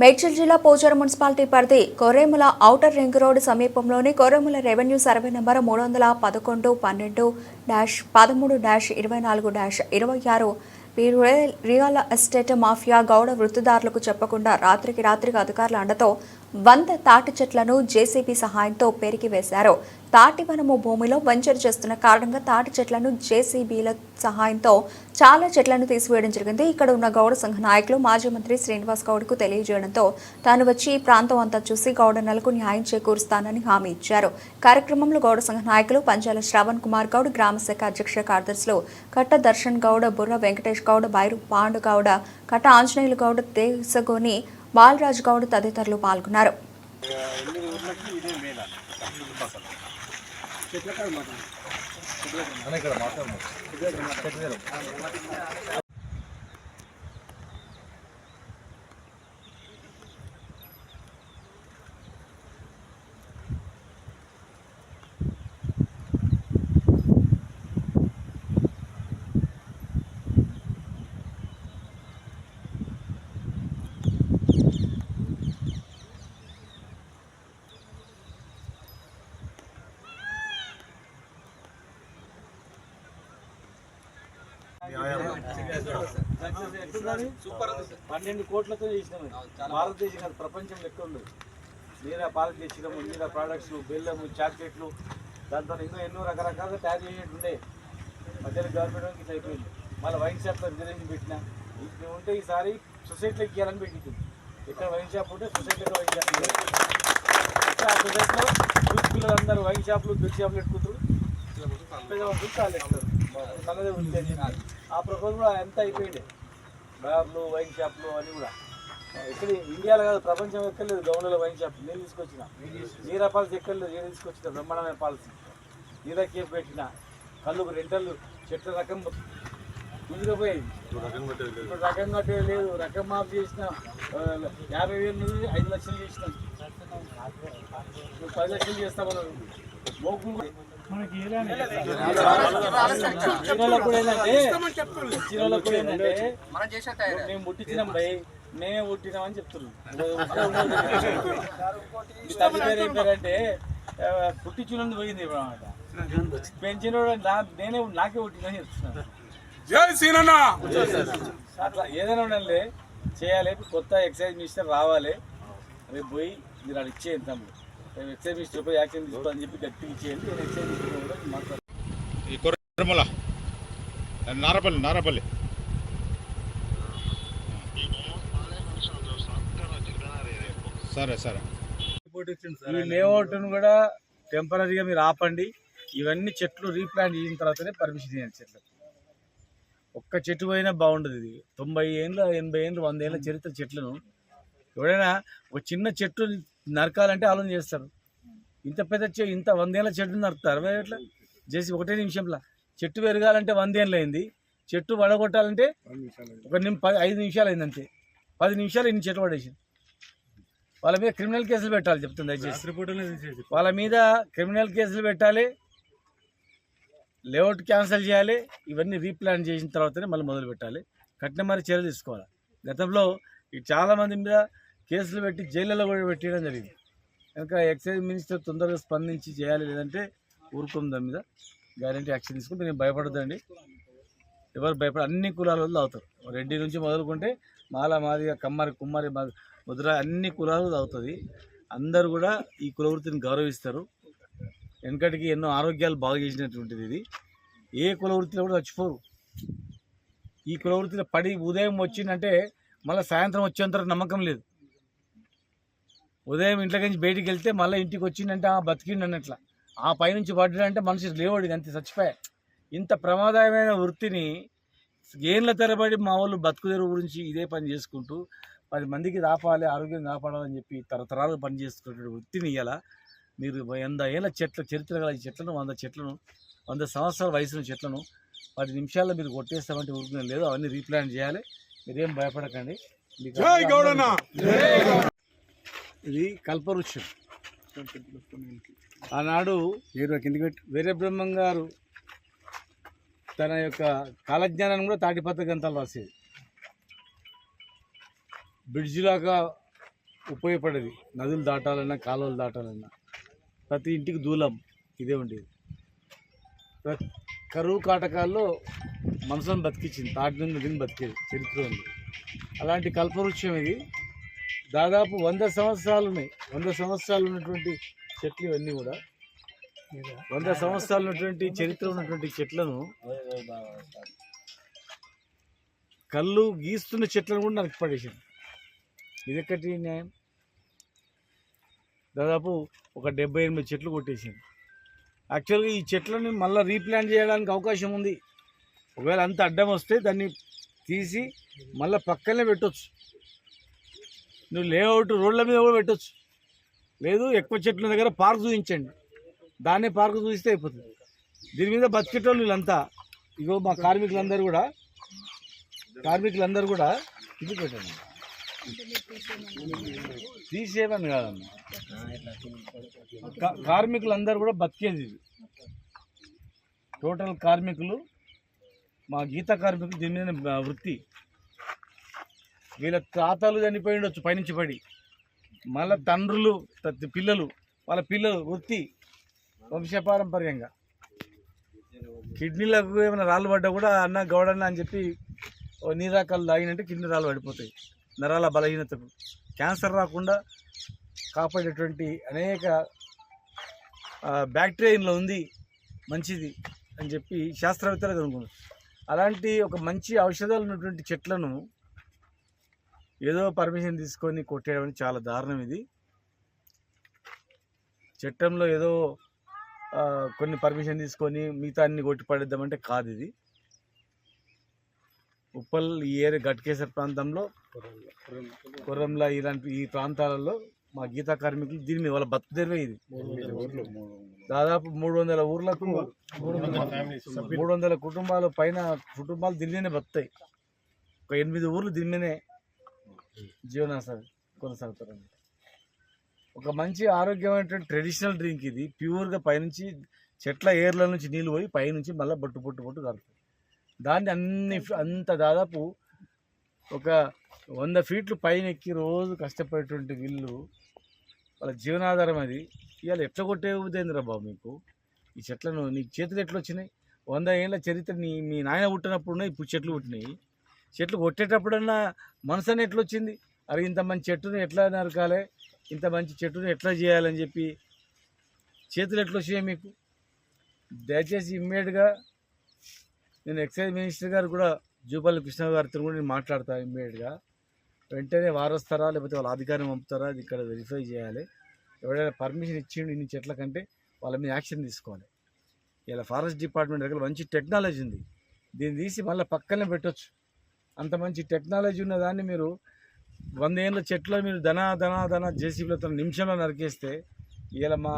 మేడ్చల్ జిల్లా పోచారం మున్సిపాలిటీ పరిధి కొరేముల outer ring road సమీపంలోని కొరేముల రెవెన్యూ సర్వే నెంబర్ మూడు వందల పదకొండు పన్నెండు డాష్ పదమూడు డాష్ ఇరవై నాలుగు డాష్ ఇరవై ఆరు వీరు real- real estate mafia Gowda వృత్తిదారులకు చెప్పకుండా రాత్రికి రాత్రికి అధికారుల అండతో వంద తాటి చెట్లను జేసీబీ సహాయంతో పెరిగి వేశారు. తాటి వనము భూమిలో వంచరు చేస్తున్న కారణంగా తాటి చెట్లను జేసీబీల సహాయంతో చాలా చెట్లను తీసివేయడం జరిగింది. ఇక్కడ ఉన్న గౌడ సంఘ నాయకులు మాజీ మంత్రి శ్రీనివాస్ గౌడ్కు తెలియజేయడంతో తాను వచ్చి ఈ ప్రాంతం అంతా చూసి గౌడ నెలకు న్యాయం చేకూరుస్తానని హామీ ఇచ్చారు. కార్యక్రమంలో గౌడ సంఘ నాయకులు పంచాల శ్రవణ్ కుమార్ గౌడ్ గ్రామ శాఖ అధ్యక్ష కార్యదర్శులు కట్ట దర్శన్ గౌడ బుర్ర వెంకటేష్ గౌడ్ బైరు పాండు గౌడ కట్ట ఆంజనేయులు గౌడ్ దేశగోని బాలరాజ్ గౌడ్ తదితరులు పాల్గొన్నారు. పన్నెండు కోట్లతో చేసినాము భారతదేశం కాదు ప్రపంచం లెక్క ఉంది నీరా పాలు తెచ్చినాము నీరా ప్రోడక్ట్స్ బెల్లము చాక్లెట్లు దాంతో ఇంకా ఎన్నో రకరకాలుగా తయారు చేసేటుండే మధ్యలో గవర్నమెంట్ ఇట్లా అయిపోయింది. మళ్ళీ వైన్ షాప్లో రిజర్వేషన్ పెట్టిన. ఇది ఉంటే ఈసారి సొసైటీలోకి ఇవ్వాలని పెట్టింది. ఇక్కడ వైన్ షాప్ ఉంటే సొసైటీలో వైన్ షాప్. ఇట్లా ఆ సొసైటీలో యూత్ పిల్లలందరూ వైన్ షాపులు బెడ్ షాపులు పెట్టుకుంటారు. పెద్దవాళ్ళు ఎక్కుతారు తనదే ఉంది ఆ ప్రపోజల్ ఎంత అయిపోయింది. బార్లు వైన్ షాప్లు అన్నీ కూడా. ఎక్కడ ఇండియాలో కాదు ప్రపంచం ఎక్కర్లేదు గౌండ్లో వైన్ షాప్. నేను తీసుకొచ్చిన. నీరా పాలసీ ఎక్కర్లేదు నేను తీసుకొచ్చిన బ్రహ్మాండమైన పాలసీ. నీరా కేప్ పెట్టిన. కళ్ళు రెంటర్లు చెట్ల రకం కుదిరిపోయాయి ఇప్పుడు రకం కట్టేది లేదు. రకం మాఫ్ చేసిన యాభై వేలు నుంచి ఐదు లక్షలు చేసినాం. నువ్వు పది లక్షలు చేస్తామన్నారు మోకులు చీరలకు కూడా ఏంటంటే చీరలకు కూడా ఏంటంటే మేము పుట్టించినాం భయ్ మేమే పుట్టినాం అని చెప్తున్నాం ఈ తల్లి పేరు ఏం పోయింది ఇప్పుడు అన్నమాట పెంచిన నేనే నాకే పుట్టినా చెప్తున్నాను జై సీనన్న అట్లా ఏదైనా ఉండాలి చేయాలి కొత్త ఎక్సైజ్ మినిస్టర్ రావాలి రేపు పోయి మీరు అది ఇచ్చేయండి ఎక్సైజ్ యాక్షన్ తీసుకోవాలని చెప్పి గట్టిగా ఇచ్చేయండి నేను ఎక్సైజ్ మినిస్టర్ కూడా మాట్లాడతాను. ఈ కొరమల నారపల్లి నారపల్లి. సరే సరే. ఈ లేఅవుట్ను కూడా టెంపరీగా మీరు ఆపండి. ఇవన్నీ చెట్లు రీప్లాంట్ చేసిన తర్వాతనే పర్మిషన్ ఇవ్వండి చెట్లకు. ఒక్క చెట్టు పోయినా బాగుండదు ఇది. తొంభై ఏళ్ళ ఎనభై ఏళ్ళు వంద ఏళ్ళ చరిత్ర చెట్లను. ఎవడైనా ఒక చిన్న చెట్టు నరకాలంటే ఆలోచన చేస్తారు. ఇంత పెద్ద చె ఇంత వందేళ్ళ చెట్టు నరుకుతారు. అరవై ఎట్లా? చేసి ఒకటే నిమిషంలో చెట్టు పెరగాలంటే వందేళ్ళు అయింది. చెట్టు వడగొట్టాలంటే ఒక నిమి పది ఐదు నిమిషాలు అయింది అంతే. పది నిమిషాలు ఇన్ని చెట్లు పడేసి వాళ్ళ మీద క్రిమినల్ కేసులు పెట్టాలి చెప్తుంది దయచేసి. వాళ్ళ మీద క్రిమినల్ కేసులు పెట్టాలి. లేఅవుట్ క్యాన్సిల్ చేయాలి. ఇవన్నీ రీప్లాన్ చేసిన తర్వాతనే మళ్ళీ మొదలు పెట్టాలి కఠిన మరి చర్యలు తీసుకోవాలి? గతంలో ఈ చాలా మంది మీద కేసులు పెట్టి జైళ్ళలో కూడా పెట్టడం జరిగింది. కనుక ఎక్సైజ్ మినిస్టర్ తొందరగా స్పందించి చేయాలి లేదంటే ఊరుకుంది దాని మీద. గ్యారంటీ యాక్షన్ తీసుకుంటే నేను భయపడద్దండి. ఎవరు భయపడ అన్ని కులాల వాళ్ళు తాగుతారు. రెడ్డి నుంచి మొదలుకుంటే మాల మాదిగా కమ్మారి కుమ్మారి ముద్ర అన్ని కులాలు తాగుతుంది. అందరూ కూడా ఈ కులవృత్తిని గౌరవిస్తారు. వెనకటికి ఎన్నో ఆరోగ్యాలు బాగా చేసినటువంటిది ఇది. ఏ కులవృత్తిలో కూడా చచ్చిపోరు. ఈ కులవృత్తిలో పడి ఉదయం వచ్చిందంటే మళ్ళీ సాయంత్రం వచ్చేంత నమ్మకం లేదు. ఉదయం ఇంట్లో నుంచి బయటికి వెళ్తే మళ్ళీ ఇంటికి వచ్చిందంటే ఆ బతికిండు అన్నట్ల ఆ పైనుంచి పడ్డాడంటే మనిషి లేవడు అంతే చచ్చిపోయా. ఇంత ప్రమాదమైన వృత్తిని ఏళ్ళ తరబడి మా వాళ్ళు బతుకుదెరు గురించి ఇదే పని చేసుకుంటూ పది మందికి రాపాలి ఆరోగ్యం కాపాడాలని చెప్పి తరతరాలు పని చేసుకునే వృత్తిని ఇవ్వాల మీరు వంద ఏళ్ళ చెట్ల చరిత్ర గల చెట్లను వంద చెట్లను వంద సంవత్సరాల వయసున్న చెట్లను పది నిమిషాల్లో మీరు కొట్టేస్తామంటే ఊరుకునే లేదు. అవన్నీ రీప్లాంట్ చేయాలి. మీరేం భయపడకండి. ఇది కల్పవృక్షం. ఆనాడు వీర బ్రహ్మం గారు తన యొక్క కాలజ్ఞానాన్ని కూడా తాటిపత్ర గ్రంథాలు రాసేది. బ్రిడ్జిలాగా ఉపయోగపడేది. నదులు దాటాలన్నా కాలువలు దాటాలన్నా. ప్రతి ఇంటికి దూలం ఇదే ఉండేది. కరువు కాటకాల్లో మనసును బతికించింది తాటి నదిని బతికేది. చరిత్ర ఉంది. అలాంటి కల్పవృక్షం ఇది. దాదాపు వంద సంవత్సరాలు ఉన్నాయి వంద సంవత్సరాలు ఉన్నటువంటి చెట్లు ఇవన్నీ కూడా. వంద సంవత్సరాలు ఉన్నటువంటి చరిత్ర ఉన్నటువంటి చెట్లను కళ్ళు గీస్తున్న చెట్లను కూడా నరికి పడేసాను ఇది న్యాయం. దాదాపు ఒక డెబ్బై ఎనిమిది చెట్లు కొట్టేసాను యాక్చువల్గా ఈ చెట్లను మళ్ళీ రీప్లాంట్ చేయడానికి అవకాశం ఉంది. ఒకవేళ అంత అడ్డం వస్తే దాన్ని తీసి మళ్ళీ పక్కనే పెట్టొచ్చు. నువ్వు లేఅవుట్ రోడ్ల మీద కూడా పెట్టచ్చు. లేదు ఎక్కువ చెట్ల దగ్గర పార్క్ చూపించండి. దాన్నే పార్క్ చూపిస్తే అయిపోతుంది. దీని మీద బతికేటోళ్ళు వీళ్ళంతా. ఇగో మా కార్మికులందరూ కూడా కార్మికులందరూ కూడా ఇది పెట్టండి. తీసేయమని కాదమ్మా. కార్మికులందరూ కూడా బతికేది ఇది. టోటల్ కార్మికులు మా గీత కార్మికులు దీని మీద వృత్తి. వీళ్ళ తాతలు చనిపోయి ఉండొచ్చు పైనుంచి పడి. మళ్ళా తండ్రులు పిల్లలు వాళ్ళ పిల్లలు వృత్తి వంశపారంపర్యంగా. కిడ్నీలకు ఏమైనా రాళ్ళు పడ్డా కూడా అన్న గౌడన్న అని చెప్పి నీరాకాలు తాగినంటే కిడ్నీ రాళ్ళు పడిపోతాయి. నరాల బలహీనతకు. క్యాన్సర్ రాకుండా కాపాడేటువంటి అనేక బ్యాక్టీరియా ఇందులో ఉంది మంచిది అని చెప్పి శాస్త్రవేత్తలు కనుక్కున్నారు అలాంటి ఒక మంచి ఔషధాలు ఉన్నటువంటి చెట్లను ఏదో పర్మిషన్ తీసుకొని కొట్టేయడం చాలా దారుణం ఇది. చట్టంలో ఏదో కొన్ని పర్మిషన్ తీసుకొని మిగతా అన్ని కొట్టి పడేద్దామంటే కాదు ఇది. ఉప్పల్ ఈ ఏరియా గట్కేసర్ ప్రాంతంలో కొర్రంలా ఇలాంటి ఈ ప్రాంతాలలో మా గీతా కార్మికులు దీని మీద వాళ్ళ బతుకు తెరవే ఇది. దాదాపు మూడు వందల ఊర్లకు మూడు వందల కుటుంబాల పైన కుటుంబాలు దీని మీదనే బతుకుతాయి. ఒక ఎనిమిది ఊర్లు దీని మీదనే జీవనాసాగి కొనసాగుతారు ఒక మంచి ఆరోగ్యమైనటువంటి ట్రెడిషనల్ డ్రింక్ ఇది. ప్యూర్గా పైనుంచి చెట్ల ఏర్ల నుంచి నీళ్ళు పోయి పైనుంచి మళ్ళీ బొట్టు పొట్టు పొట్టు కలుపుతాయి దాన్ని అన్ని అంత దాదాపు ఒక వంద ఫీట్లు పైన ఎక్కి రోజు కష్టపడేటువంటి వీళ్ళు వాళ్ళ జీవనాధారం అది. ఇవాళ ఎట్లా కొట్టే ఉదయందిరా బాబు మీకు? ఈ చెట్లను నీకు చేతులు ఎట్లా వచ్చినాయి వంద ఏళ్ళ చరిత్ర నీ మీ నాయన పుట్టినప్పుడు ఇప్పుడు చెట్లు పుట్టినాయి. చెట్లు కొట్టేటప్పుడన్నా మనసు అని ఎట్లా వచ్చింది అరే ఇంత మంచి చెట్టుని ఎట్లా నరకాలి? ఇంత మంచి చెట్టుని ఎట్లా చేయాలని చెప్పి చేతులు ఎట్లా వచ్చాయి మీకు? దయచేసి ఇమ్మీడియట్గా నేను ఎక్సైజ్ మినిస్టర్ గారు కూడా జూపల్లి కృష్ణ గారితో కూడా నేను మాట్లాడతాను ఇమ్మీడియట్గా. వెంటనే వారొస్తారా? లేకపోతే వాళ్ళ అధికారం పంపుతారా? అది ఇక్కడ వెరిఫై చేయాలి. ఎవరైనా పర్మిషన్ ఇచ్చిండు ఇన్ని చెట్ల కంటే వాళ్ళ మీద యాక్షన్ తీసుకోవాలి. ఇలా ఫారెస్ట్ డిపార్ట్మెంట్ దగ్గర మంచి టెక్నాలజీ ఉంది. దీన్ని తీసి మళ్ళీ పక్కనే పెట్టొచ్చు. అంత మంచి టెక్నాలజీ ఉన్న దాన్ని మీరు వందేళ్ళ చెట్లు మీరు ధన ధన ధన జేసీబీలతో నిమిషంలో నరికేస్తే ఇలా మా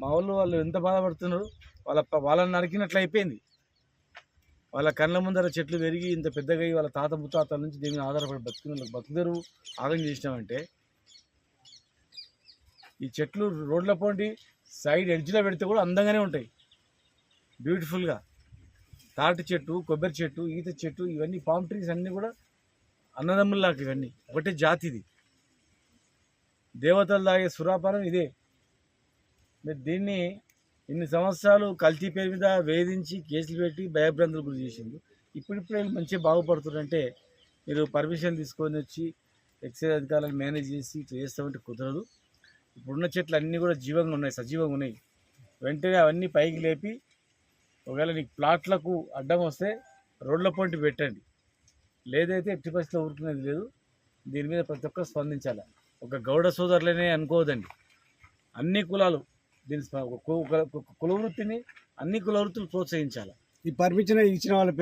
మా వాళ్ళు వాళ్ళు ఎంత బాధపడుతున్నారు వాళ్ళ వాళ్ళని నరికినట్లు అయిపోయింది. వాళ్ళ కళ్ళ ముందర చెట్లు పెరిగి ఇంత పెద్దగా వాళ్ళ తాత ముత్తాతల నుంచి దీని ఆధారపడి బతుకున్న బతుకుదరు ఆగం చేసినామంటే ఈ చెట్లు రోడ్ల పోండి సైడ్ ఎడ్జ్లో పెడితే కూడా అందంగానే ఉంటాయి. బ్యూటిఫుల్గా తాటి చెట్టు కొబ్బరి చెట్టు ఈత చెట్టు ఇవన్నీ పామ్ ట్రీస్ అన్నీ కూడా అన్నదమ్ముల్లాగా ఇవన్నీ. ఒకటే జాతిది. దేవతలు తాగే సురాపానం ఇదే. మీరు దీన్ని ఇన్ని సంవత్సరాలు కల్తీ పేరు మీద వేధించి కేసులు పెట్టి భయభ్రాంతులు గురి చేసింది ఇప్పుడిప్పుడు వీళ్ళు మంచిగా బాగుపడుతున్నారంటే మీరు పర్మిషన్ తీసుకొని వచ్చి ఎక్సైజ్ అధికారులను మేనేజ్ చేసి ఇట్లా చేస్తామంటే కుదరదు. ఇప్పుడున్న చెట్లు అన్నీ కూడా జీవంగా ఉన్నాయి సజీవంగా ఉన్నాయి. వెంటనే అవన్నీ పైకి లేపి ఒకవేళ నీకు ప్లాట్లకు అడ్డం వస్తే రోడ్ల పొంటి పెట్టండి. లేదైతే ఎట్టి పరిస్థితిలో ఊరుకునేది లేదు. దీని మీద ప్రతి ఒక్కరు స్పందించాలి. ఒక గౌడ సోదరులనే అనుకోవద్దండి. అన్ని కులాలు దీని కు- ఒక కుల వృత్తిని అన్ని కుల వృత్తులు ప్రోత్సహించాలి. ఈ పర్మిషన్ ఇచ్చిన వాళ్ళ